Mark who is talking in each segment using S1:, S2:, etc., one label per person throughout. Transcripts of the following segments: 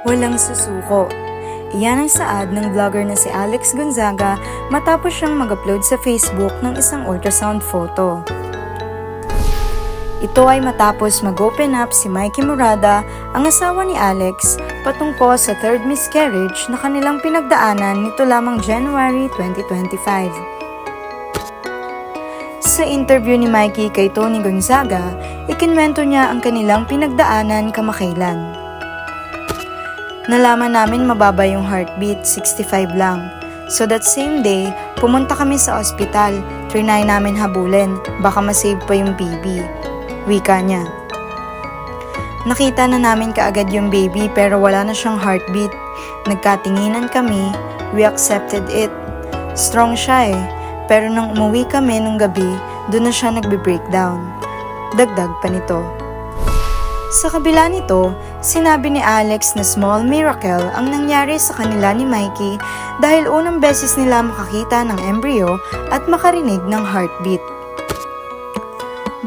S1: Walang susuko. Iyan ang saad ng vlogger na si Alex Gonzaga matapos siyang mag-upload sa Facebook ng isang ultrasound photo. Ito ay matapos mag-open up si Mikey Murada, ang asawa ni Alex, patungkol sa third miscarriage na kanilang pinagdaanan nito lamang January 2025. Sa interview ni Mikey kay Tony Gonzaga, ikinwento niya ang kanilang pinagdaanan kamakailan. Nalaman namin mababa yung heartbeat, 65 lang. So that same day, pumunta kami sa ospital. Trinay namin habulin, baka masave pa yung baby. Wika niya. Nakita na namin kaagad yung baby pero wala na siyang heartbeat. Nagkatinginan kami, we accepted it. Strong siya eh, pero nang umuwi kami nung gabi, doon na siya nagbe-breakdown. Dagdag pa nito. Sa kabila nito, sinabi ni Alex na small miracle ang nangyari sa kanila ni Mikey dahil unang beses nila makakita ng embryo at makarinig ng heartbeat.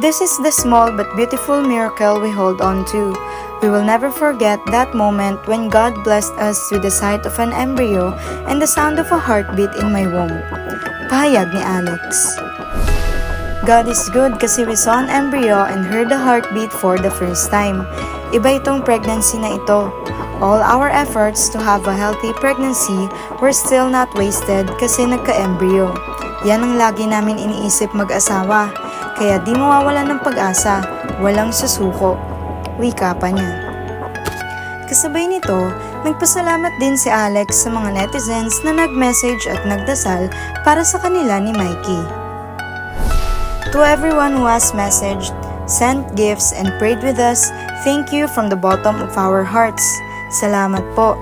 S1: This is the small but beautiful miracle we hold on to. We will never forget that moment when God blessed us with the sight of an embryo and the sound of a heartbeat in my womb. Pahayag ni Alex. God is good kasi we saw an embryo and heard the heartbeat for the first time. Iba itong pregnancy na ito. All our efforts to have a healthy pregnancy were still not wasted kasi nagka-embryo. Yan ang lagi namin iniisip mag-asawa. Kaya di mawawala ng pag-asa, walang susuko. Wika pa niya. Kasabay nito, nagpasalamat din si Alex sa mga netizens na nag-message at nagdasal para sa kanila ni Mikey. To everyone who has messaged, sent gifts, and prayed with us, thank you from the bottom of our hearts. Salamat po.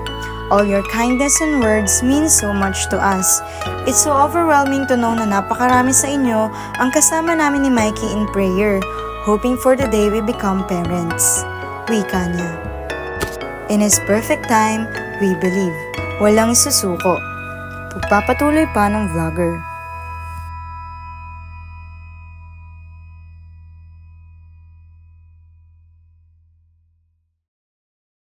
S1: All your kindness and words mean so much to us. It's so overwhelming to know na napakarami sa inyo ang kasama namin ni Mikey in prayer, hoping for the day we become parents. Wika niya. In His perfect time, we believe. Walang susuko. Pagpapatuloy pa ng vlogger.